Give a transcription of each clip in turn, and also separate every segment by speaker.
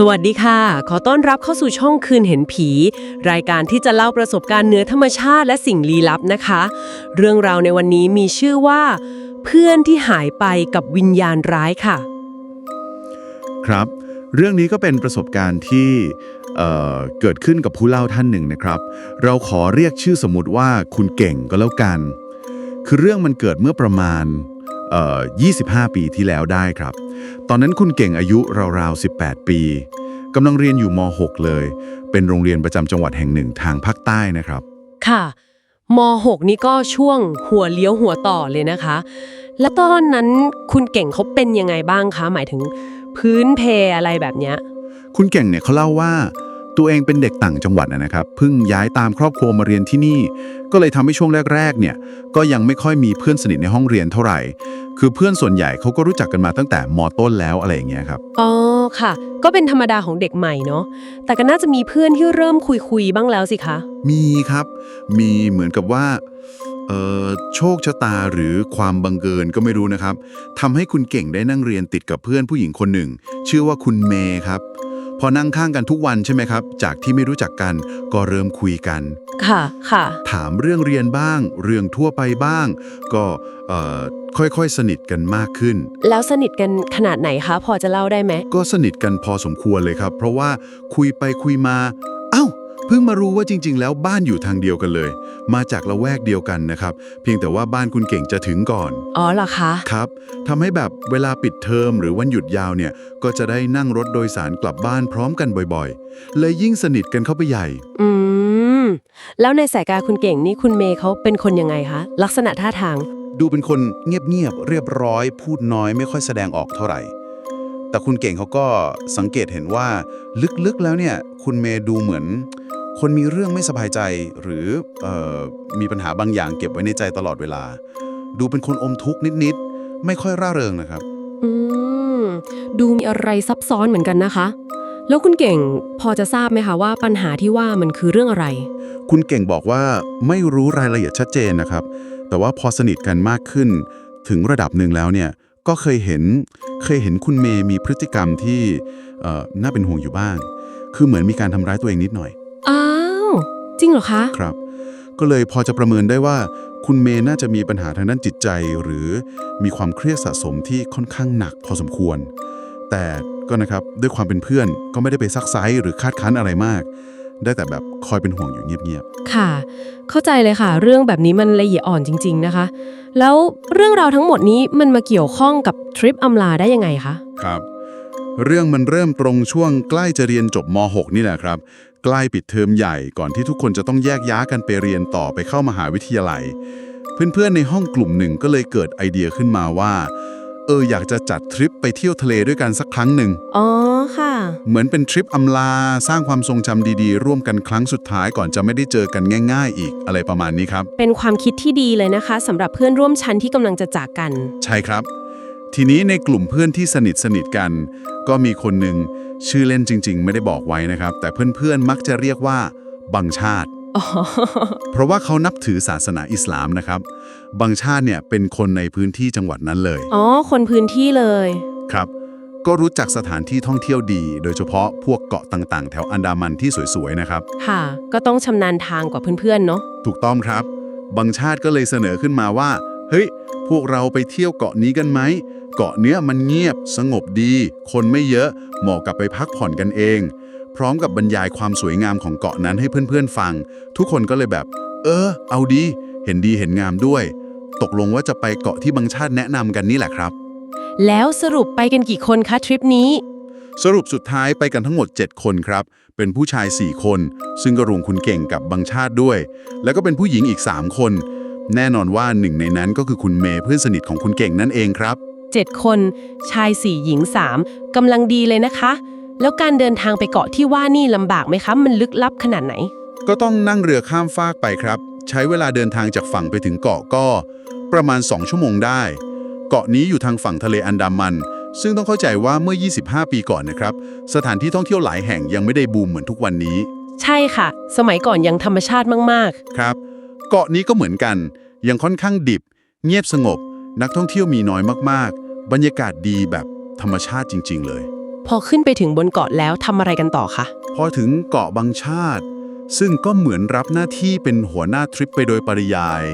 Speaker 1: สวัสดีค่ะ ขอต้อนรับเข้าสู่ช่องคืนเห็นผี รายการที่จะเล่าประสบการณ์เหนือธรรมชาติและสิ่งลี้ลับนะคะ เรื่องราวในวันนี้มีชื่อว่า เพื่อนที่หายไปกับวิญญาณร้ายค่ะ
Speaker 2: ครับ เรื่องนี้ก็เป็นประสบการณ์ที่เอ่อเกิดขึ้นกับผู้เล่าท่านหนึ่งนะครับ เราขอเรียกชื่อสมมติว่าคุณเก่งก็แล้วกัน คือเรื่องมันเกิดเมื่อประมาณ เอ่อ25 ปีที่แล้วได้ครับ ตอนนั้นคุณเก่งอายุราวๆ 18 ปีกำลังเรียนอยู่ม .6 เลย เป็นโรงเรียนประจำจังหวัดแห่งหนึ่งทางภาคใต้นะครับ
Speaker 1: ค่ะม .6 นี่ก็ช่วงหัวเลี้ยวหัวต่อเลยนะคะ แล้วตอนนั้นคุณเก่งเขาเป็นยังไงบ้างคะ หมายถึงพื้นเพอะไรแบบเนี้ย
Speaker 2: คุณเก่งเนี่ยเขาเล่าว่า ตัวเองเป็นเด็กต่างจังหวัดนะนะครับเพิ่งย้ายตามครอบครัวมาเรียนที่นี่ ก็เลยทำให้ช่วงแรกๆเนี่ยก็ยังไม่ค่อยมีเพื่อนสนิทในห้องเรียนเท่าไหร่ คือเพื่อนส่วนใหญ่เขาก็รู้จักกันมาตั้งแต่มต้นแล้วอะไรอย่างเงี้ยครับ
Speaker 1: อ๋อค่ะ ก็เป็นธรรมดาของเด็กใหม่เนาะแต่ก็น่าจะมีเพื่อนที่เริ่มคุยคุยๆบ้างแล้วสิคะ
Speaker 2: มีครับ มีเหมือนกับว่าเอ่อโชคชะตาหรือความบังเอิญก็ไม่รู้นะครับทำให้คุณเก่งได้นั่งเรียนติดกับเพื่อนผู้หญิงคนหนึ่ง ชื่อว่าคุณเมย์ครับ พอนั่งข้างกันทุกวันใช่ไหมครับ จากที่ไม่รู้จักกันก็เริ่มคุยกัน
Speaker 1: ค่ะค่ะ
Speaker 2: ถามเรื่องเรียนบ้าง เรื่องทั่วไปบ้าง ก็เอ่อค่อยๆ สนิทกันมากขึ้น
Speaker 1: แล้วสนิทกันขนาดไหนคะ พอจะเล่าได้ไหม
Speaker 2: ก็สนิทกันพอสมควรเลยครับ เพราะว่าคุยไปคุยมา เอ้าเพิ่งมารู้ว่าจริง ๆ แล้วบ้านอยู่ทางเดียวกันเลย มาจากละแวกเดียวกันนะครับ เพียงแต่ว่าบ้านคุณเก่งจะถึงก่อน
Speaker 1: อ๋อเหรอคะ
Speaker 2: ครับทำให้แบบเวลาปิดเทอมหรือวันหยุดยาวเนี่ย ก็จะได้นั่งรถโดยสารกลับบ้านพร้อมกันบ่อยๆ เลยยิ่งสนิทกันเข้าไปใหญ่
Speaker 1: อืม แล้วในสายตาคุณเก่งนี่คุณเมย์เขาเป็นคนยังไงคะ ลักษณะท่าทาง
Speaker 3: ดูเป็นคนเงียบๆเรียบร้อย พูดน้อยไม่ค่อยแสดงออกเท่าไหร่ แต่คุณเก่งเขาก็สังเกตเห็นว่าลึกๆแล้วเนี่ย คุณเมย์ดูเหมือน คนมีเรื่องไม่สบายใจหรือเออมีปัญหาบางอย่างเก็บไว้ในใจตลอดเวลา ดูเป็นคนอมทุกข์นิดๆ ไม่ค่อยร่าเริงนะครับ
Speaker 1: อืม ดูมีอะไรซับซ้อนเหมือนกันนะคะ แล้วคุณเก่งพอจะทราบไหมคะว่าปัญหาที่ว่ามันคือเรื่องอะไร
Speaker 3: คุณเก่งบอกว่าไม่รู้รายละเอียดชัดเจนนะครับ แต่ว่าพอสนิทกันมากขึ้น ถึงระดับหนึ่งแล้วเนี่ยก็เคยเห็นเคยเห็นคุณเมย์มีพฤติกรรมที่เอ่อน่าเป็นห่วงอยู่บ้าง คือเหมือนมีการทำร้ายตัวเองนิดหน่อย
Speaker 1: อ้าว จริงเหรอคะ
Speaker 3: ครับ ก็เลยพอจะประเมินได้ว่า คุณเมย์น่าจะมีปัญหาทางด้านจิตใจ หรือมีความเครียดสะสมที่ค่อนข้างหนักพอสมควร แต่ก็นะครับด้วยความเป็นเพื่อนก็ไม่ได้ไปซักไซหรือคาดคั้นอะไรมาก ได้แต่แบบคอยเป็นห่วงอยู่เงียบ
Speaker 1: ค่ะ เข้าใจเลยค่ะ เรื่องแบบนี้มันละเอียดอ่อนจริง ๆ นะคะ แล้วเรื่องราวทั้งหมดนี้มันมาเกี่ยวข้องกับทริปอำลาได้ยังไงคะ
Speaker 3: ๆ ครับ เรื่องมันเริ่มตรงช่วงใกล้จะเรียนจบม .6 นี่แหละครับ ใกล้ปิดเทอมใหญ่ก่อนที่ทุกคนจะต้องแยกย้ายกันไปเรียนต่อไปเข้ามหาวิทยาลัย เพื่อนๆในห้องกลุ่มหนึ่งก็เลยเกิดไอเดียขึ้นมาว่า เอออยากจะจัดทริปไปเที่ยวทะเลด้วยกันสักครั้งหนึ่ง
Speaker 1: อ๋อค่ะ
Speaker 3: เหมือนเป็นทริปอำลาสร้างความทรงจำดีๆ ร่วมกันครั้งสุดท้ายก่อนจะไม่ได้เจอกันง่าย ๆ อีกอะไรประมาณนี้ครับ
Speaker 1: เป็นความคิดที่ดีเลยนะคะสำหรับเพื่อนร่วมชั้นที่กำลังจะจากกัน
Speaker 3: ใช่ครับ ทีนี้ในกลุ่มเพื่อนที่สนิทสนิทกัน ก็มีคนหนึ่ง ชื่อเล่นจริง ๆ ไม่ได้บอกไว้นะครับ แต่เพื่อนๆมักจะเรียกว่า บังชาติ
Speaker 1: อ๋อ
Speaker 3: เพราะว่าเขานับถือศาสนาอิสลามนะครับ บังชาติเนี่ยเป็นคนในพื้นที่จังหวัดนั้นเลย
Speaker 1: อ๋อ คนพื้นที่เลย
Speaker 3: ครับ ก็รู้จักสถานที่ท่องเที่ยวดี โดยเฉพาะพวกเกาะต่างๆ แถวอันดามันที่สวยๆนะครับ
Speaker 1: ค่ะ ก็ต้องชำนาญทางกว่าเพื่อนๆเนาะ
Speaker 3: ถูกต้องครับบางชาติก็เลยเสนอขึ้นมาว่า เฮ้ย พวกเราไปเที่ยวเกาะนี้กันไหม เกาะเนี้ยมันเงียบสงบดี คนไม่เยอะเหมาะกับไปพักผ่อนกันเอง พร้อมกับบรรยายความสวยงามของเกาะนั้นให้เพื่อนๆฟัง ทุกคนก็เลยแบบ เออ เอาดี เห็นดีเห็นงามด้วย ตกลงว่าจะไปเกาะที่บางชาติแนะนำกันนี่แหละครับ
Speaker 1: แล้วสรุปไปกันกี่คนคะทริปนี้
Speaker 3: สรุปสุดท้ายไปกันทั้งหมด 7 คนครับ เป็นผู้ชาย 4 คน ซึ่งก็รวมคุณเก่งกับบางชาติด้วย แล้วก็เป็นผู้หญิงอีก 3 คน แน่นอนว่าหนึ่งในนั้นก็คือคุณเมย์เพื่อนสนิทของคุณเก่งนั่นเองครับ
Speaker 1: 7 คน ชาย 4 หญิง 3กำลังดีเลยนะคะ แล้วการเดินทางไปเกาะที่ว่านี่ลำบากไหมคะ มันลึกลับขนาดไหน
Speaker 3: ก็ต้องนั่งเรือข้ามฟากไปครับ ใช้เวลาเดินทางจากฝั่งไปถึงเกาะก็ ประมาณ 2 ชั่วโมงได้ เกาะนี้อยู่ทางฝั่งทะเลอันดามัน ซึ่งต้องเข้าใจว่าเมื่อ 25 ปีก่อนนะครับ สถานที่ท่องเที่ยวหลายแห่งยังไม่ได้บูมเหมือนทุกวันนี้
Speaker 1: ใช่ค่ะ สมัยก่อนยังธรรมชาติมาก
Speaker 3: ครับ เกาะนี้ก็เหมือนกัน ยังค่อนข้างดิบ เงียบสงบ นักท่องเที่ยวมีน้อยมากๆ บรรยากาศดีแบบธรรมชาติจริง ๆ เลย
Speaker 1: พอขึ้นไปถึงบนเกาะแล้วทำอะไรกันต่อคะ
Speaker 3: พอถึงเกาะบางชาติ ซึ่งก็เหมือนรับหน้าที่เป็นหัวหน้าทริปไปโดยปริยาย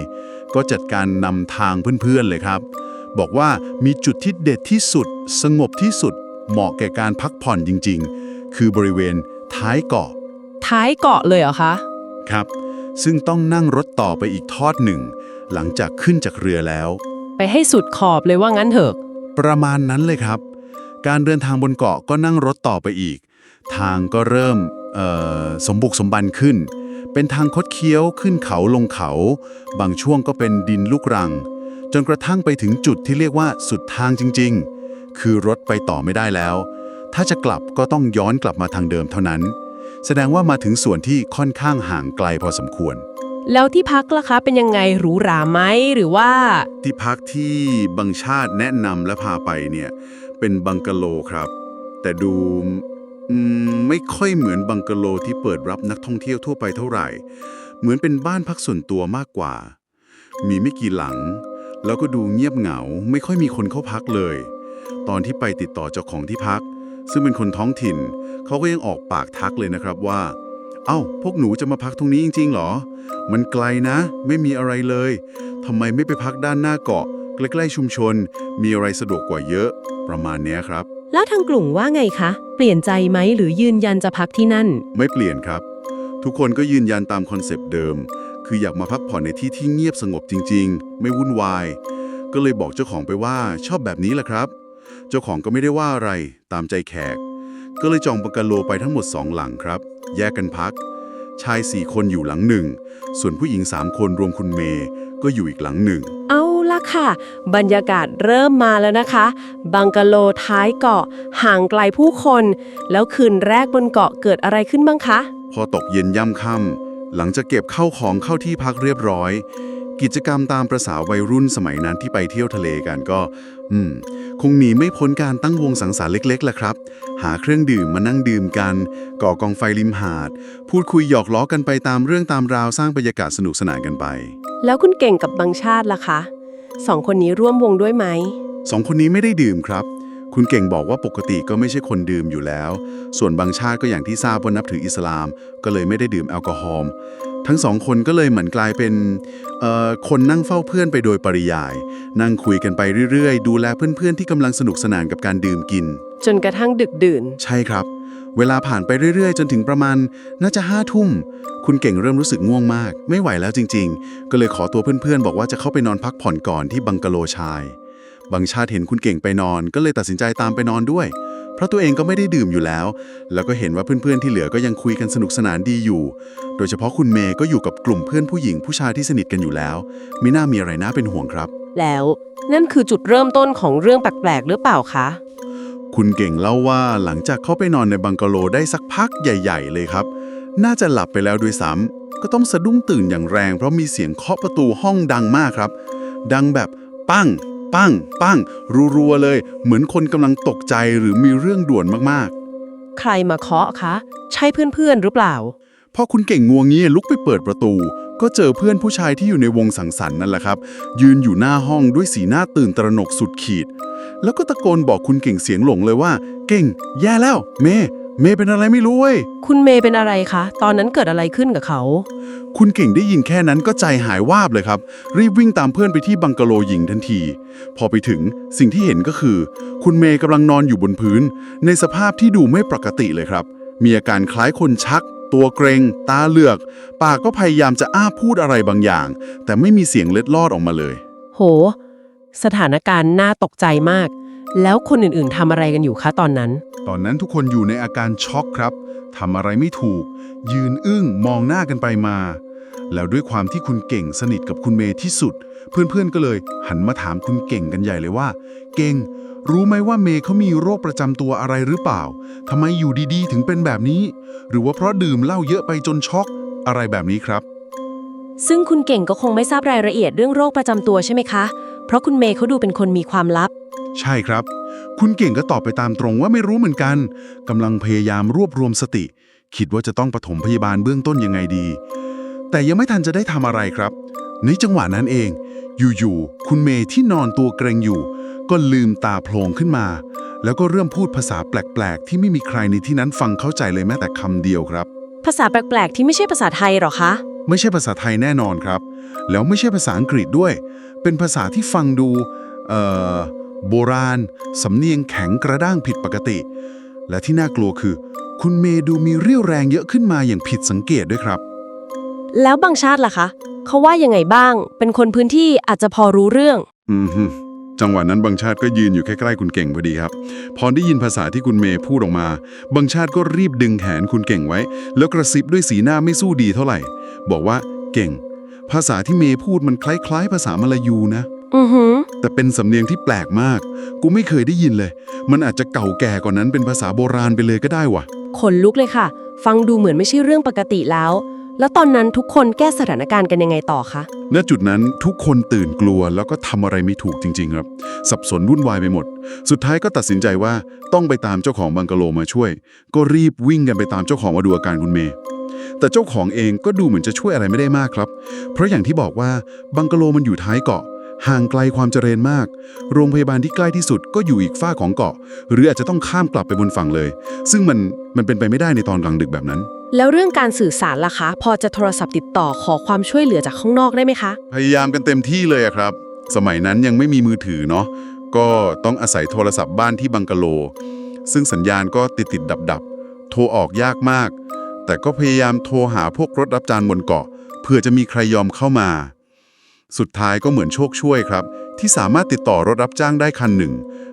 Speaker 3: ก็จัดการนำทางเพื่อนๆเลยครับ บอกว่ามีจุดที่เด็ดที่สุด สงบที่สุด เหมาะแก่การพักผ่อนจริง ๆ คือบริเวณท้ายเกาะ
Speaker 1: ท้ายเกาะเลยเหรอคะ
Speaker 3: ครับ ซึ่งต้องนั่งรถต่อไปอีกทอดหนึ่ง หลังจากขึ้นจากเรือแล้ว
Speaker 1: ไปให้สุดขอบเลยว่างั้นเถอะ
Speaker 3: ประมาณนั้นเลยครับ การเดินทางบนเกาะก็นั่งรถต่อไปอีก ทางก็เริ่มสมบุกสมบันขึ้น เป็นทางคดเคี้ยวขึ้นเขาลงเขา บางช่วงก็เป็นดินลูกรัง จนกระทั่งไปถึงจุดที่เรียกว่าสุดทางจริง ๆ คือรถไปต่อไม่ได้แล้ว ถ้าจะกลับก็ต้องย้อนกลับมาทางเดิมเท่านั้น แสดงว่ามาถึงส่วนที่ค่อนข้างห่างไกลพอสมควร
Speaker 1: แล้วที่พักล่ะคะเป็นยังไงหรูหราไหมหรือว่า
Speaker 3: ที่พักที่บังชาติแนะนำและพาไปเนี่ย เป็นบังกะโลครับ แต่ดูอืมไม่ค่อยเหมือนบังกะโลที่เปิดรับนักท่องเที่ยวทั่วไปเท่าไหร่ เหมือนเป็นบ้านพักส่วนตัวมากกว่า มีไม่กี่หลัง แล้วก็ดูเงียบเหงา ไม่ค่อยมีคนเข้าพักเลย ตอนที่ไปติดต่อเจ้าของที่พัก ซึ่งเป็นคนท้องถิ่น เขาก็ยังออกปากทักเลยนะครับว่า เอ้า พวกหนูจะมาพักตรงนี้จริงๆเหรอ มันไกลนะ ไม่มีอะไรเลย ทำไมไม่ไปพักด้านหน้าเกาะ ใกล้ๆชุมชน มีอะไรสะดวกกว่าเยอะ ประมาณเนี้ยครับ
Speaker 1: แล้วทางกลุ่มว่าไงคะ เปลี่ยนใจไหมหรือยืนยันจะพักที่นั่น
Speaker 3: ไม่เปลี่ยนครับ ทุกคนก็ยืนยันตามคอนเซปต์เดิม คืออยากมาพักผ่อนในที่ที่เงียบสงบจริง ๆ ไม่วุ่นวาย ก็เลยบอกเจ้าของไปว่าชอบแบบนี้แหละครับ เจ้าของก็ไม่ได้ว่าอะไร ตามใจแขก ก็เลยจองบังกะโลไปทั้งหมดสองหลังครับ แยกกันพัก ชายสี่คนอยู่หลังหนึ่ง ส่วนผู้หญิงสามคนรวมคุณเมย์ก็อยู่อีกหลังหนึ่ง
Speaker 1: เอาละค่ะ บรรยากาศเริ่มมาแล้วนะคะ บังกะโลท้ายเกาะห่างไกลผู้คน แล้วคืนแรกบนเกาะเกิดอะไรขึ้นบ้างคะ
Speaker 3: พอตกเย็นย่ำค่ำหลังจากเก็บเข้าของเข้าที่พักเรียบร้อย กิจกรรมตามประษาวัยรุ่นสมัยนั้นที่ไปเที่ยวทะเลกันก็ อืม คงหนีไม่พ้นการตั้งวงสังสรรค์เล็กๆแหละครับ หาเครื่องดื่มมานั่งดื่มกัน ก่อกองไฟริมหาด พูดคุยหยอกล้อกันไปตามเรื่องตามราวสร้างบรรยากาศสนุกสนานกันไป
Speaker 1: แล้วคุณเก่งกับบางชาติล่ะคะสองคนนี้ร่วมวงด้วยไหม
Speaker 3: สองคนนี้ไม่ได้ดื่มครับ คุณเก่งบอกว่าปกติก็ไม่ใช่คนดื่มอยู่แล้ว ส่วนบางชาติก็อย่างที่ทราบว่านับถืออิสลาม ก็เลยไม่ได้ดื่มแอลกอฮอล์ ทั้งสองคนก็เลยเหมือนกลายเป็นเอ่อคนนั่งเฝ้าเพื่อนไปโดยปริยาย นั่งคุยกันไปเรื่อยๆ ดูแลเพื่อนๆที่กำลังสนุกสนานกับการดื่มกิน
Speaker 1: จนกระทั่งดึกดื่น
Speaker 3: ใช่ครับ เวลาผ่านไปเรื่อยๆ จนถึงประมาณ น่าจะห้าทุ่ม คุณเก่งเริ่มรู้สึกง่วงมาก ไม่ไหวแล้วจริง ๆ ก็เลยขอตัวเพื่อนๆ บอกว่าจะเข้าไปนอนพักผ่อนก่อนที่บังกะโลชาย บางชาติเห็นคุณเก่งไปนอน ก็เลยตัดสินใจตามไปนอนด้วยเพ ราะตัวเองก็ไม่ได้ดื่มอยู่แล้ว แล้วก็เห็นว่าเพื่อนๆที่เหลือก็ยังคุยกันสนุกสนานดีอยู่ โดยเฉพาะคุณเมย์ก็อยู่กับกลุ่มเพื่อนผู้หญิงผู้ชายที่สนิทกันอยู่แล้ว ไม่น่ามีอะไรน่าเป็นห่วงครับ
Speaker 1: แล้วนั่นคือจุดเริ่มต้นของเรื่องแปลกๆหรือเปล่าคะ
Speaker 3: คุณเก่งเล่าว่าหลังจากเข้าไปนอนในบังกะโลได้สักพักใหญ่ ๆ เลยครับ น่าจะหลับไปแล้วด้วยซ้ำก็ต้องสะดุ้งตื่นอย่างแรง เพราะมีเสียงเคาะประตูห้องดังมากครับ ดังแบบปั้ง ปั้ง ปั้ง รัวๆเลย เหมือนคนกำลังตกใจหรือมีเรื่องด่วนมาก
Speaker 1: ใครมาเคาะคะ ใช่เพื่อนๆหรือเปล่า
Speaker 3: ๆพอคุณเก่งงัวงเงี้ยลุกไปเปิดประตู ก็เจอเพื่อนผู้ชายที่อยู่ในวงสังสรรค์นั่นแหละครับ ยืนอยู่หน้าห้องด้วยสีหน้าตื่นตระหนกสุดขีด แล้วก็ตะโกนบอกคุณเก่งเสียงหลงเลยว่า เก่ง แย่แล้ว เม เมเป็นอะไรไม่รู้เว้ย
Speaker 1: คุณเมย์เป็นอะไรคะ ตอนนั้นเกิดอะไรขึ้นกับเขา
Speaker 3: คุณเก่งได้ยินแค่นั้นก็ใจหายวาบเลยครับ รีบวิ่งตามเพื่อนไปที่บังกะโลหญิงทันที พอไปถึงสิ่งที่เห็นก็คือ คุณเมย์กำลังนอนอยู่บนพื้น ในสภาพที่ดูไม่ปกติเลยครับ มีอาการคล้ายคนชัก ตัวเกรง ตาเหลือก ปากก็พยายามจะอ้าพูดอะไรบางอย่าง แต่ไม่มีเสียงเล็ดลอดออกมาเลย
Speaker 1: โห สถานการณ์น่าตกใจมาก แล้วคนอื่นๆทำอะไรกันอยู่คะตอนนั้น
Speaker 3: ตอนนั้นทุกคนอยู่ในอาการช็อกครับทำอะไรไม่ถูก ยืนอึ้งมองหน้ากันไปมา แล้วด้วยความที่คุณเก่งสนิทกับคุณเมย์ที่สุด เพื่อนๆก็เลย หันมาถามคุณเก่งกันใหญ่เลยว่า เก่ง รู้ไหมว่าเมย์เขามีโรคประจำตัวอะไรหรือเปล่าทำไมอยู่ดีๆ ถึงเป็นแบบนี้ หรือว่าเพราะดื่มเหล้าเยอะไปจนช็อก อะไรแบบนี้ครับ
Speaker 1: ซึ่งคุณเก่งก็คงไม่ทราบรายละเอียดเรื่องโรคประจำตัวใช่ไหมคะ เพราะคุณเมย์เขาดูเป็นคนมีความลับ
Speaker 3: ใช่ครับ คุณเก่งก็ตอบไปตามตรงว่าไม่รู้เหมือนกันกำลังพยายามรวบรวมสติ คิดว่าจะต้องปฐมพยาบาลเบื้องต้นยังไงดี แต่ยังไม่ทันจะได้ทำอะไรครับ ในจังหวะนั้นเอง อยู่ๆคุณเมย์ที่นอนตัวเกรงอยู่ ก็ลืมตาโพลงขึ้นมา แล้วก็เริ่มพูดภาษาแปลกๆ ที่ไม่มีใครในที่นั้นฟังเข้าใจเลยแม้แต่คำเดียวครับ
Speaker 1: ภาษาแปลกๆ ที่ไม่ใช่ภาษาไทยหรอคะ
Speaker 3: ไม่ใช่ภาษาไทยแน่นอนครับ แล้วไม่ใช่ภาษาอังกฤษด้วย เป็นภาษาที่ฟังดู เอ่อ โบราณ สำเนียงแข็งกระด้างผิดปกติ และที่น่ากลัวคือ คุณเมย์ดูมีเรี่ยวแรงเยอะขึ้นมาอย่างผิดสังเกตด้วยครับ
Speaker 1: แล้วบางชาติล่ะคะเขาว่ายังไงบ้าง เป็นคนพื้นที่อาจจะพอรู้เรื่อง
Speaker 3: อืมฮึจังหวะนั้นบางชาติก็ยืนอยู่ใกล้ๆคุณเก่งพอดีครับ พอได้ยินภาษาที่คุณเมย์พูดออกมา บางชาติก็รีบดึงแขนคุณเก่งไว้ แล้วกระซิบด้วยสีหน้าไม่สู้ดีเท่าไหร่ บอกว่า เก่ง ภาษาที่เมย์พูดมันคล้ายๆ ภาษามลายูนะ
Speaker 1: อือหือ
Speaker 3: แต่เป็นสำเนียงที่แปลกมาก กูไม่เคยได้ยินเลย มันอาจจะเก่าแก่กว่านั้นเป็นภาษาโบราณไปเลยก็ได้วะ
Speaker 1: ขนลุกเลยค่ะ ฟังดูเหมือนไม่ใช่เรื่องปกติแล้ว แล้วตอนนั้นทุกคนแก้สถานการณ์กันยังไงต่อคะ
Speaker 3: ณจุดนั้นทุกคนตื่นกลัวแล้วก็ทำอะไรไม่ถูกจริง ๆ ครับ สับสนวุ่นวายไปหมด สุดท้ายก็ตัดสินใจว่าต้องไปตามเจ้าของบังกะโลมาช่วย ก็รีบวิ่งกันไปตามเจ้าของมาดูอาการคุณเมย์ แต่เจ้าของเองก็ดูเหมือนจะช่วยอะไรไม่ได้มากครับ เพราะอย่างที่บอกว่าบังกะโลมันอยู่ท้ายเกาะ ห่างไกลความเจริญมาก โรงพยาบาลที่ใกล้ที่สุดก็อยู่อีกฝ้ากของเกาะ หรืออาจจะต้องข้ามกลับไปบนฝั่งเลย ซึ่งมันมันเป็นไปไม่ได้ในตอนกลางดึกแบบนั้น
Speaker 1: แล้วเรื่องการสื่อสารล่ะคะ พอจะโทรศัพท์ติดต่อขอความช่วยเหลือจากข้างนอกได้ไหมคะ
Speaker 3: พยายามกันเต็มที่เลยอะครับ สมัยนั้นยังไม่มีมือถือเนาะก็ต้องอาศัยโทรศัพท์บ้านที่บังกะโล ซึ่งสัญญาณก็ติดติดดับดับๆโทรออกยากมาก แต่ก็พยายามโทรหาพวกรถรับจานบนเกาะเพื่อจะมีใครยอมเข้ามา สุดท้ายก็เหมือนโชคช่วยครับ ที่สามารถติดต่อรถรับจ้างได้คันหนึ่ง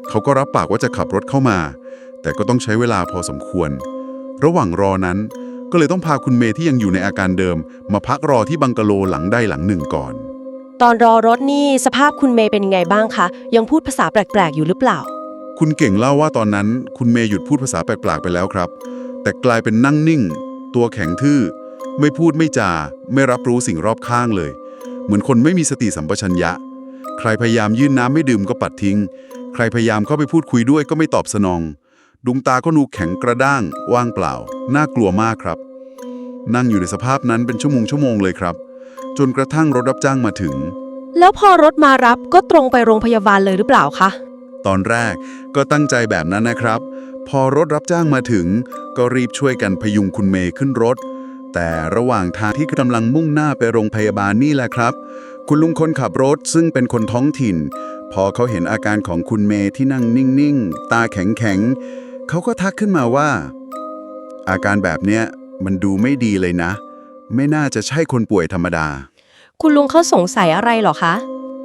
Speaker 3: เขาก็รับปากว่าจะขับรถเข้ามา แต่ก็ต้องใช้เวลาพอสมควร ระหว่างรอนั้น ก็เลยต้องพาคุณเมย์ที่ยังอยู่ในอาการเดิม มาพักรอที่บังกะโลหลังใดหลังหนึ่งก่อน
Speaker 1: ตอนรอรถนี่สภาพคุณเมย์เป็นยังไงบ้างคะ ยังพูดภาษาแปลกๆอยู่หรือเปล่า
Speaker 3: คุณเก่งเล่าว่าตอนนั้น คุณเมย์หยุดพูดภาษาแปลกๆไปแล้วครับ แต่กลายเป็นนั่งนิ่ง ตัวแข็งทื่อ ไม่พูดไม่จา ไม่รับรู้สิ่งรอบข้างเลย เหมือนคนไม่มีสติสัมปชัญญะ ใครพยายามยื่นน้ำไม่ดื่มก็ปัดทิ้ง ใครพยายามเข้าไปพูดคุยด้วยก็ไม่ตอบสนอง ดวงตาก็นูแข็งกระด้าง ว่างเปล่า น่ากลัวมากครับ นั่งอยู่ในสภาพนั้นเป็นชั่วโมงชั่วโมงเลยครับ จนกระทั่งรถรับจ้างมาถึง
Speaker 1: แล้วพอรถมารับก็ตรงไปโรงพยาบาลเลยหรือเปล่าคะ
Speaker 3: ตอนแรกก็ตั้งใจแบบนั้นนะครับ พอรถรับจ้างมาถึง ก็รีบช่วยกันพยุงคุณเมย์ขึ้นรถ แต่ระหว่างทางที่กำลังมุ่งหน้าไปโรงพยาบาลนี่แหละครับ คุณลุงคนขับรถซึ่งเป็นคนท้องถิ่น พอเขาเห็นอาการของคุณเมย์ที่นั่งนิ่งๆ ตาแข็งๆ เขาก็ทักขึ้นมาว่า อาการแบบเนี้ยมันดูไม่ดีเลยนะ ไม่น่าจะใช่คนป่วยธรรมดา
Speaker 1: คุณลุงเขาสงสัยอะไรเหรอคะ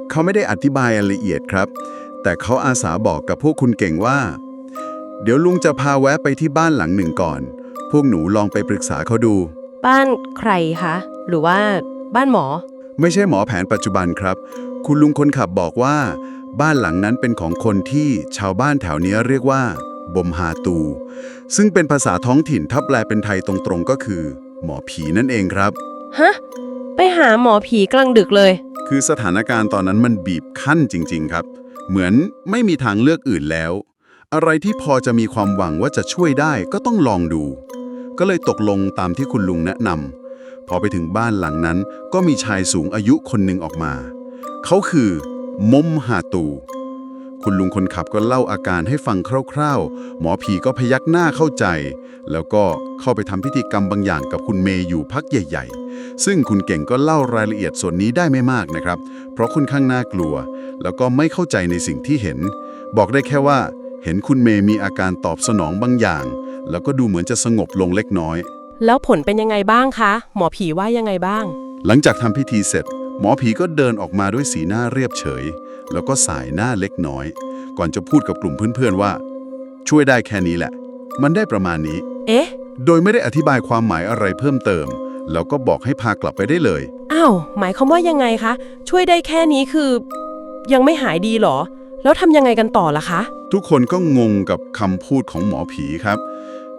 Speaker 3: เขาไม่ได้อธิบายรายละเอียดครับ แต่เขาอาสาบอกกับพวกคุณเก่งว่า เดี๋ยวลุงจะพาแวะไปที่บ้านหลังหนึ่งก่อน พวกหนูลองไปปรึกษาเขาดู
Speaker 1: บ้านใครคะ หรือว่าบ้านหมอ
Speaker 3: ไม่ใช่หมอแผนปัจจุบันครับ คุณลุงคนขับบอกว่า บ้านหลังนั้นเป็นของคนที่ชาวบ้านแถวเนี้ยเรียกว่าบมฮาตู ซึ่งเป็นภาษาท้องถิ่นถ้าแปลเป็นไทยตรงๆก็คือ หมอผีนั่นเองครับ
Speaker 1: ฮะ ไปหาหมอผีกลางดึกเลย
Speaker 3: คือสถานการณ์ตอนนั้นมันบีบขั้นจริง ๆ ครับ เหมือนไม่มีทางเลือกอื่นแล้ว อะไรที่พอจะมีความหวังว่าจะช่วยได้ก็ต้องลองดู ก็เลยตกลงตามที่คุณลุงแนะนำพอไปถึงบ้านหลังนั้นก็มีชายสูงอายุคนหนึ่งออกมา เขาคือมมฮาตู คุณลุงคนขับก็เล่าอาการให้ฟังคร่าวๆ หมอผีก็พยักหน้าเข้าใจ แล้วก็เข้าไปทำพิธีกรรมบางอย่างกับคุณเมย์อยู่พักใหญ่ ๆ ซึ่งคุณเก่งก็เล่ารายละเอียดส่วนนี้ได้ไม่มากนะครับ เพราะค่อนข้างน่ากลัว แล้วก็ไม่เข้าใจในสิ่งที่เห็น บอกได้แค่ว่า เห็นคุณเมย์มีอาการตอบสนองบางอย่าง แล้วก็ดูเหมือนจะสงบลงเล็กน้อย
Speaker 1: แล้วผลเป็นยังไงบ้างคะ หมอผีว่ายังไงบ้าง
Speaker 3: หลังจากทำพิธีเสร็จ หมอผีก็เดินออกมาด้วยสีหน้าเรียบเฉย แล้วก็สายหน้าเล็กน้อย ก่อนจะพูดกับกลุ่มเพื่อนๆว่า ช่วยได้แค่นี้แหละ มันได้ประมาณนี้
Speaker 1: เอ๊ะ
Speaker 3: โดยไม่ได้อธิบายความหมายอะไรเพิ่มเติม แล้วก็บอกให้พากลับไปได้เลย
Speaker 1: อ้าว หมายความว่ายังไงคะ ช่วยได้แค่นี้คือ ยังไม่หายดีเหรอ แล้วทำยังไงกันต่อล่ะคะ
Speaker 3: ทุกคนก็งงกับคำพูดของหมอผีครับ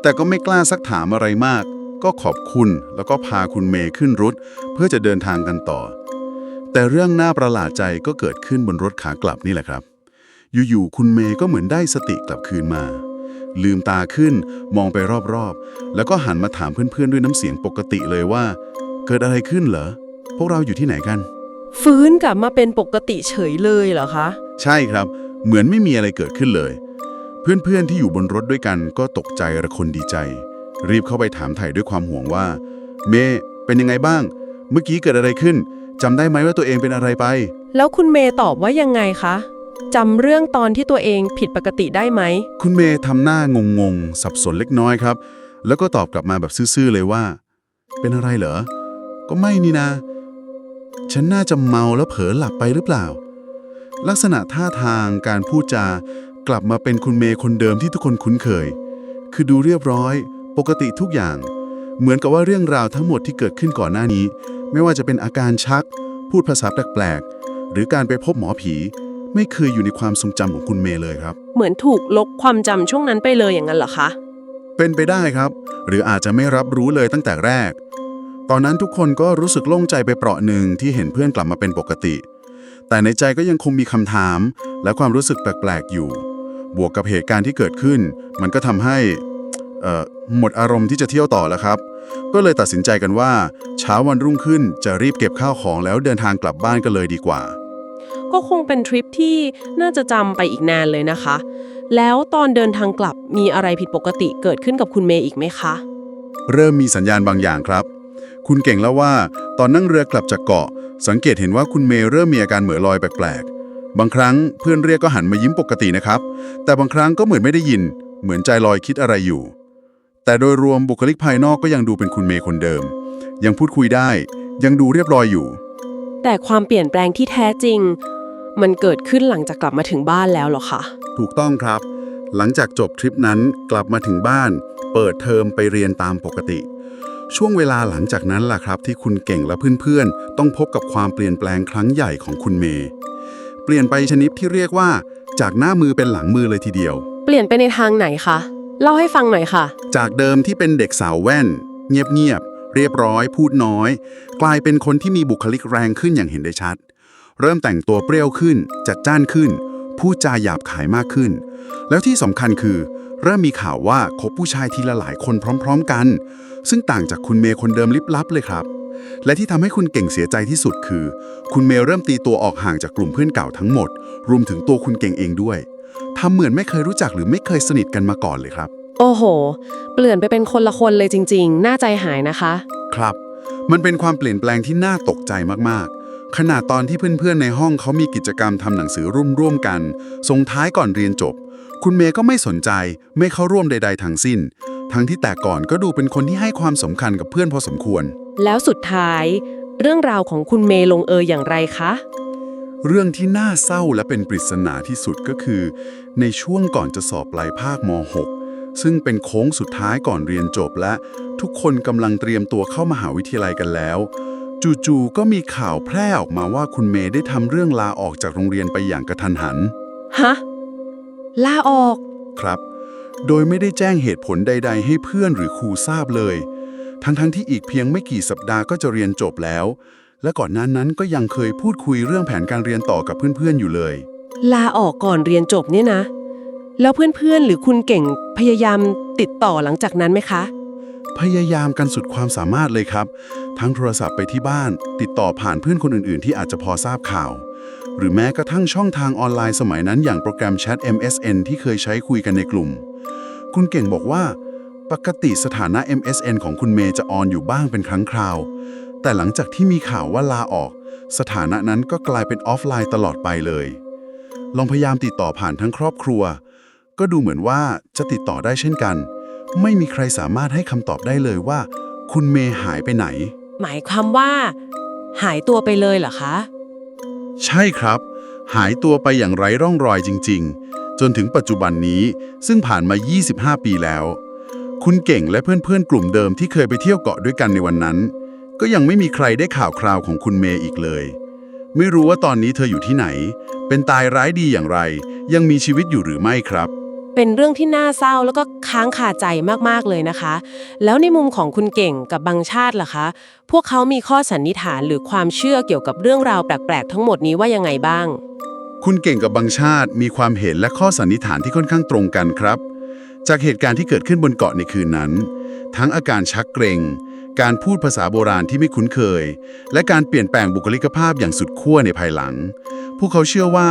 Speaker 3: แต่ก็ไม่กล้าซักถามอะไรมาก ก็ขอบคุณแล้วก็พาคุณเมย์ขึ้นรถ เพื่อจะเดินทางกันต่อ แต่เรื่องน่าประหลาดใจก็เกิดขึ้นบนรถขากลับนี่แหละครับ อยู่ๆคุณเมย์ก็เหมือนได้สติกลับคืนมา ลืมตาขึ้นมองไปรอบๆ แล้วก็หันมาถามเพื่อนๆด้วยน้ำเสียงปกติเลยว่า เกิดอะไรขึ้นเหรอพวกเราอยู่ที่ไหนกัน
Speaker 1: ฟื้นกลับมาเป็นปกติเฉยเลยเหรอคะ
Speaker 3: ใช่ครับ เหมือนไม่มีอะไรเกิดขึ้นเลย เเพื่อนๆที่อยู่บนรถด้วยกันก็ตกใจระคนดีใจ รีบเข้าไปถามไถ่ด้วยความห่วงว่า เมย์เป็นยังไงบ้าง เมื่อกี้เกิดอะไรขึ้นจำได้ไหมว่าตัวเองเป็นอะไรไป
Speaker 1: แล้วคุณเมย์ตอบว่ายังไงคะจำเรื่องตอนที่ตัวเองผิดปกติได้ไหม
Speaker 3: คุณเมย์ทำหน้างงๆสับสนเล็กน้อยครับ แล้วก็ตอบกลับมาแบบซื่อๆเลยว่า เป็นอะไรเหรอ ก็ไม่นี่นะ ฉันน่าจะเมาแล้วเผลอหลับไปหรือเปล่า ลักษณะท่าทางการพูดจา กลับมาเป็นคุณเมย์คนเดิมที่ทุกคนคุ้นเคย คือดูเรียบร้อย ปกติทุกอย่าง เหมือนกับว่าเรื่องราวทั้งหมดที่เกิดขึ้นก่อนหน้านี้ ไม่ว่าจะเป็นอาการชัก พูดภาษาแปลกๆ หรือการไปพบหมอผี ไม่เคยอยู่ในความทรงจำของคุณเมย์เลยครับ
Speaker 1: เหมือนถูกลบความจำช่วงนั้นไปเลยอย่างนั้นเหรอคะ
Speaker 3: เป็นไปได้ครับ หรืออาจจะไม่รับรู้เลยตั้งแต่แรก ตอนนั้นทุกคนก็รู้สึกโล่งใจไปเปราะหนึ่งที่เห็นเพื่อนกลับมาเป็นปกติแต่ในใจก็ยังคงมีคำถามและความรู้สึกแปลก ๆ อยู่ บวกกับเหตุการณ์ที่เกิดขึ้น มันก็ทำให้เอ่อหมดอารมณ์ที่จะเที่ยวต่อแล้วครับ ก็เลยตัดสินใจกันว่า เช้าวันรุ่งขึ้นจะรีบเก็บข้าวของแล้วเดินทางกลับบ้านกันเลยดีกว่า
Speaker 1: ก็คงเป็นทริปที่น่าจะจำไปอีกนานเลยนะคะ แล้วตอนเดินทางกลับมีอะไรผิดปกติเกิดขึ้นกับคุณเมย์อีกไหมคะ
Speaker 3: เริ่มมีสัญญาณบางอย่างครับ คุณเก่งเล่าว่า ตอนนั่งเรือกลับจากเกาะ สังเกตเห็นว่าคุณเมย์เริ่มมีอาการเหม่อลอยแปลกๆ บางครั้งเพื่อนเรียกก็หันมายิ้มปกตินะครับ แต่บางครั้งก็เหมือนไม่ได้ยิน เหมือนใจลอยคิดอะไรอยู่ แต่โดยรวมบุคลิกภายนอกก็ยังดูเป็นคุณเมย์คนเดิม ยังพูดคุยได้ ยังดูเรียบร้อยอยู่
Speaker 1: แต่ความเปลี่ยนแปลงที่แท้จริง มันเกิดขึ้นหลังจากกลับมาถึงบ้านแล้วเหรอคะ
Speaker 3: ถูกต้องครับ หลังจากจบทริปนั้นกลับมาถึงบ้าน เปิดเทอมไปเรียนตามปกติ ช่วงเวลาหลังจากนั้นล่ะครับ ที่คุณเก่งและเพื่อนๆต้องพบกับความเปลี่ยนแปลงครั้งใหญ่ของคุณเมย์เปลี่ยนไปชนิดที่เรียกว่า จากหน้ามือเป็นหลังมือเลยทีเดียว
Speaker 1: เปลี่ยนไปในทางไหนคะ เล่าให้ฟังหน่อยค่ะ
Speaker 3: จากเดิมที่เป็นเด็กสาวแว่น เงียบๆเรียบร้อย พูดน้อย กลายเป็นคนที่มีบุคลิกแรงขึ้นอย่างเห็นได้ชัด เริ่มแต่งตัวเปรี้ยวขึ้น จัดจ้านขึ้นพูดจาหยาบขายมากขึ้น แล้วที่สำคัญคือ เริ่มมีข่าวว่าคบผู้ชายทีละหลายคนพร้อม ๆ กัน ซึ่งต่างจากคุณเมย์คนเดิมลิบลับเลยครับ และที่ทำให้คุณเก่งเสียใจที่สุดคือ คุณเมย์เริ่มตีตัวออกห่างจากกลุ่มเพื่อนเก่าทั้งหมด รวมถึงตัวคุณเก่งเองด้วยทำเหมือนไม่เคยรู้จักหรือไม่เคยสนิทกันมาก่อนเลยครับ
Speaker 1: โอ้โห เปลี่ยนไปเป็นคนละคนเลยจริง ๆ น่าใจหายนะคะ
Speaker 3: ครับ มันเป็นความเปลี่ยนแปลงที่น่าตกใจมากๆขนาดตอนที่เพื่อนๆในห้องเขามีกิจกรรมทำหนังสือร่วมร่วมๆกัน ส่งท้ายก่อนเรียนจบ คุณเมย์ก็ไม่สนใจ ไม่เข้าร่วมใด ๆทั้งสิ้น ทั้งที่แต่ก่อนก็ดูเป็นคนที่ให้ความสำคัญกับเพื่อนพอสมควร
Speaker 1: แล้วสุดท้าย เรื่องราวของคุณเมย์ลงเอยอย่างไรคะ
Speaker 3: เรื่องที่น่าเศร้าและเป็นปริศนาที่สุดก็คือ ในช่วงก่อนจะสอบปลายภาคม .6 ซึ่งเป็นโค้งสุดท้ายก่อนเรียนจบและทุกคนกำลังเตรียมตัวเข้ามหาวิทยาลัยกันแล้ว จู่ๆก็มีข่าวแพร่ออกมาว่าคุณเมย์ได้ทำเรื่องลาออกจากโรงเรียนไปอย่างกระทันหัน
Speaker 1: ฮะลาออก
Speaker 3: ครับ โดยไม่ได้แจ้งเหตุผลใด ๆ ให้เพื่อนหรือครูทราบเลย ทั้งๆที่อีกเพียงไม่กี่สัปดาห์ก็จะเรียนจบแล้ว และก่อนหน้านั้นก็ยังเคยพูดคุยเรื่องแผนการเรียนต่อกับเพื่อนๆอยู่เลย
Speaker 1: ลาออกก่อนเรียนจบเนี่ยนะ แล้วเพื่อนๆ หรือคุณเก่งพยายามติดต่อหลังจากนั้นไหมคะ
Speaker 3: พยายามกันสุดความสามารถเลยครับ ทั้งโทรศัพท์ไปที่บ้าน ติดต่อผ่านเพื่อนคนอื่นๆ ที่อาจจะพอทราบข่าว หรือแม้กระทั่งช่องทางออนไลน์สมัยนั้นอย่างโปรแกรมแชท MSN ที่เคยใช้คุยกันในกลุ่ม คุณเก่งบอกว่า ปกติสถานะ MSN ของคุณเมย์จะออนอยู่บ้างเป็นครั้งคราว แต่หลังจากที่มีข่าวว่าลาออก สถานะนั้นก็กลายเป็นออฟไลน์ตลอดไปเลย ลองพยายามติดต่อผ่านทั้งครอบครัว ก็ดูเหมือนว่าจะติดต่อได้เช่นกัน ไม่มีใครสามารถให้คำตอบได้เลยว่า คุณเมย์หายไปไหน
Speaker 1: หมายความว่า หายตัวไปเลยเหรอคะ
Speaker 3: ใช่ครับ หายตัวไปอย่างไร้ร่องรอยจริง ๆ จนถึงปัจจุบันนี้ซึ่งผ่านมา 25 ปีแล้ว คุณเก่งและเพื่อนๆ กลุ่มเดิมที่เคยไปเที่ยวเกาะด้วยกันในวันนั้น ก็ยังไม่มีใครได้ข่าวคราวของคุณเมย์อีกเลย ไม่รู้ว่าตอนนี้เธออยู่ที่ไหน เป็นตายร้ายดีอย่างไร ยังมีชีวิตอยู่หรือไม่ครับ
Speaker 1: เป็นเรื่องที่น่าเศร้าแล้วก็ค้างคาใจมากๆเลยนะคะ แล้วในมุมของคุณเก่งกับบางชาติล่ะคะ พวกเขามีข้อสันนิษฐานหรือความเชื่อเกี่ยวกับเรื่องราวแปลกๆ ทั้งหมดนี้ว่ายังไงบ้าง
Speaker 3: คุณเก่งกับบางชาติมีความเห็นและข้อสันนิษฐานที่ค่อนข้างตรงกันครับ จากเหตุการณ์ที่เกิดขึ้นบนเกาะในคืนนั้น ทั้งอาการชักเกรงการพูดภาษาโบราณที่ไม่คุ้นเคย และการเปลี่ยนแปลงบุคลิกภาพอย่างสุดขั้วในภายหลัง พวกเขาเชื่อว่า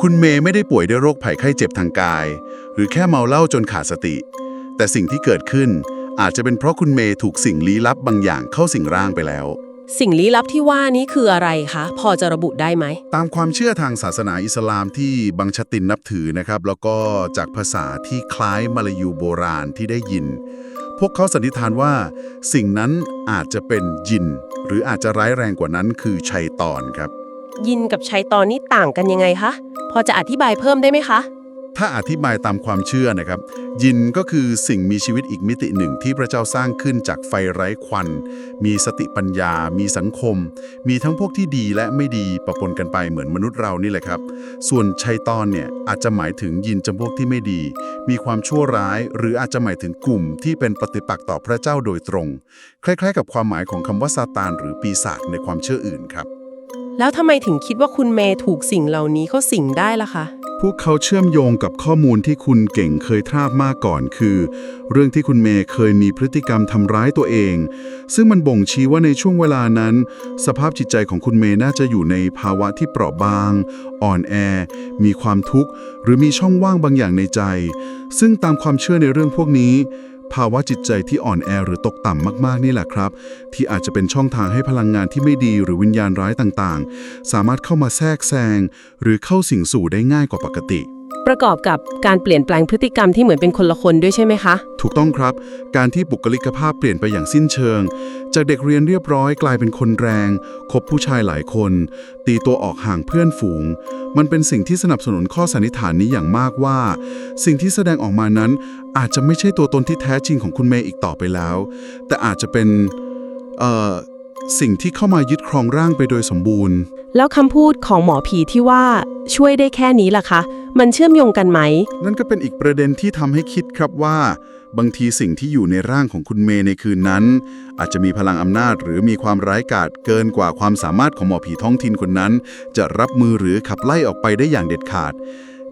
Speaker 3: คุณเมย์ไม่ได้ป่วยด้วยโรคภัยไข้เจ็บทางกาย หรือแค่เมาเหล้าจนขาดสติ แต่สิ่งที่เกิดขึ้นอาจจะเป็นเพราะคุณเมย์ถูกสิ่งลี้ลับบางอย่างเข้าสิงร่างไปแล้ว
Speaker 1: สิ่งลี้ลับที่ว่านี้คืออะไรคะ พอจะระบุได้ไหม
Speaker 3: ตามความเชื่อทางศาสนาอิสลามที่บังชตินนับถือนะครับ แล้วก็จากภาษาที่คล้ายมาลายูโบราณที่ได้ยิน พวกเขาสันนิษฐานว่า สิ่งนั้นอาจจะเป็นยิน หรืออาจจะร้ายแรงกว่านั้นคือชัยตอนครับ
Speaker 1: ยินกับชัยตอนนี้ต่างกันยังไงคะ พอจะอธิบายเพิ่มได้ไหมคะ
Speaker 3: ถ้าอธิบายตามความเชื่อนะครับ ยินก็คือสิ่งมีชีวิตอีกมิติหนึ่งที่พระเจ้าสร้างขึ้นจากไฟไร้ควัน มีสติปัญญา มีสังคม มีทั้งพวกที่ดีและไม่ดีปะปนกันไปเหมือนมนุษย์เรานี่แหละครับ ส่วนชัยตอนเนี่ยอาจจะหมายถึงยินจำพวกที่ไม่ดี มีความชั่วร้าย หรืออาจจะหมายถึงกลุ่มที่เป็นปฏิปักษ์ต่อพระเจ้าโดยตรง คล้ายๆ กับความหมายของคำว่าซาตานหรือปีศาจในความเชื่ออื่นครับ
Speaker 1: แล้วทำไมถึงคิดว่าคุณเมย์ถูกสิ่งเหล่านี้เขาสิงได้ล่ะคะ
Speaker 3: พวกเขาเชื่อมโยงกับข้อมูลที่คุณเก่งเคยทราบมาก่อนคือ เรื่องที่คุณเมย์เคยมีพฤติกรรมทำร้ายตัวเอง ซึ่งมันบ่งชี้ว่าในช่วงเวลานั้น สภาพจิตใจของคุณเมย์น่าจะอยู่ในภาวะที่เปราะบาง อ่อนแอ มีความทุกข์ หรือมีช่องว่างบางอย่างในใจ ซึ่งตามความเชื่อในเรื่องพวกนี้ ภาวะจิตใจที่อ่อนแอหรือตกต่ำมากๆนี่แหละครับ ที่อาจจะเป็นช่องทางให้พลังงานที่ไม่ดีหรือวิญญาณร้ายต่างๆ สามารถเข้ามาแทรกแซง หรือเข้าสิงสู่ได้ง่ายกว่าปกติ
Speaker 1: ประกอบกับการเปลี่ยนแปลงพฤติกรรมที่เหมือนเป็นคนละคนด้วยใช่ไหมคะ
Speaker 3: ถูกต้องครับ การที่บุคลิกภาพเปลี่ยนไปอย่างสิ้นเชิง จากเด็กเรียนเรียบร้อยกลายเป็นคนแรง คบผู้ชายหลายคน ตีตัวออกห่างเพื่อนฝูง มันเป็นสิ่งที่สนับสนุนข้อสันนิษฐานนี้อย่างมากว่า สิ่งที่แสดงออกมานั้น อาจจะไม่ใช่ตัวตนที่แท้จริงของคุณเมย์อีกต่อไปแล้ว แต่อาจจะเป็น เอ่อ สิ่งที่เข้ามายึดครองร่างไปโดยสมบูรณ์
Speaker 1: แล้วคำพูดของหมอผีที่ว่าช่วยได้แค่นี้ล่ะคะ มันเชื่อมโยงกันไหม
Speaker 3: นั่นก็เป็นอีกประเด็นที่ทำให้คิดครับว่า บางทีสิ่งที่อยู่ในร่างของคุณเมย์ในคืนนั้น อาจจะมีพลังอำนาจหรือมีความร้ายกาจเกินกว่าความสามารถของหมอผีท้องถิ่นคนนั้น จะรับมือหรือขับไล่ออกไปได้อย่างเด็ดขาด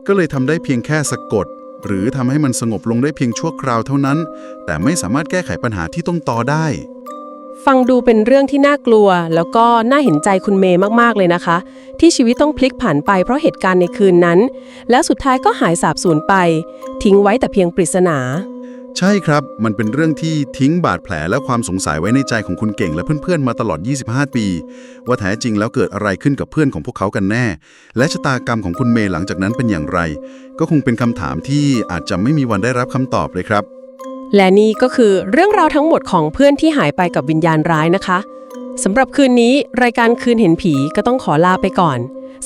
Speaker 3: ก็เลยทำได้เพียงแค่สะกด หรือทำให้มันสงบลงได้เพียงชั่วคราวเท่านั้น แต่ไม่สามารถแก้ไขปัญหาที่ต้องต่อได้
Speaker 1: ฟังดูเป็นเรื่องที่น่ากลัว แล้วก็น่าเห็นใจคุณเมย์มากๆเลยนะคะ ที่ชีวิตต้องพลิกผันไปเพราะเหตุการณ์ในคืนนั้น แล้วสุดท้ายก็หายสาบสูญไป ทิ้งไว้แต่เพียงปริศนา
Speaker 3: ใช่ครับ มันเป็นเรื่องที่ทิ้งบาดแผลและความสงสัยไว้ในใจของคุณเก่งและเพื่อนๆ มาตลอด 25 ปี ว่าแท้จริงแล้วเกิดอะไรขึ้นกับเพื่อนของพวกเขากันแน่ และชะตากรรมของคุณเมย์หลังจากนั้นเป็นอย่างไร ก็คงเป็นคำถามที่อาจจะไม่มีวันได้รับคำตอบเลยครับ
Speaker 1: และนี่ก็คือเรื่องราวทั้งหมดของเพื่อนที่หายไปกับวิญญาณร้ายนะคะสำหรับคืนนี้รายการคืนเห็นผีก็ต้องขอลาไปก่อน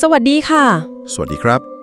Speaker 1: สวัสดีค่ะ
Speaker 3: สวัสดีครับ